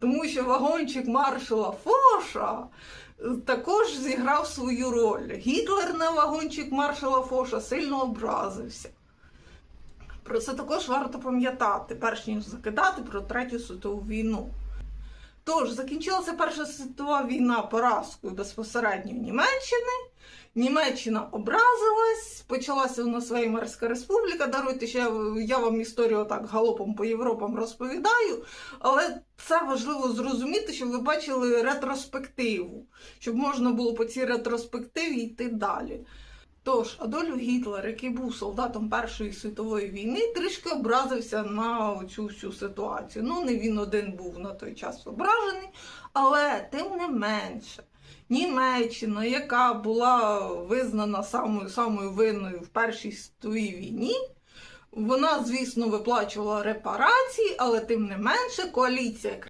тому що вагончик маршала Фоша також зіграв свою роль. Гітлер на вагончик маршала Фоша сильно образився. Про це також варто пам'ятати, перш ніж закидати про Третю світову війну. Тож, закінчилася Перша світова війна поразкою безпосередньо Німеччини. Німеччина образилась, почалася у нас Веймарська республіка. Даруйте, що я, я вам історію так галопом по Європам розповідаю, але це важливо зрозуміти, щоб ви бачили ретроспективу, щоб можна було по цій ретроспективі йти далі. Тож, Адольф Гітлер, який був солдатом Першої світової війни, трішки образився на цю всю ситуацію. Ну, не він один був на той час ображений, але тим не менше. Німеччина, яка була визнана самою самою винною в Першій світовій війні, вона, звісно, виплачувала репарації, але тим не менше коаліція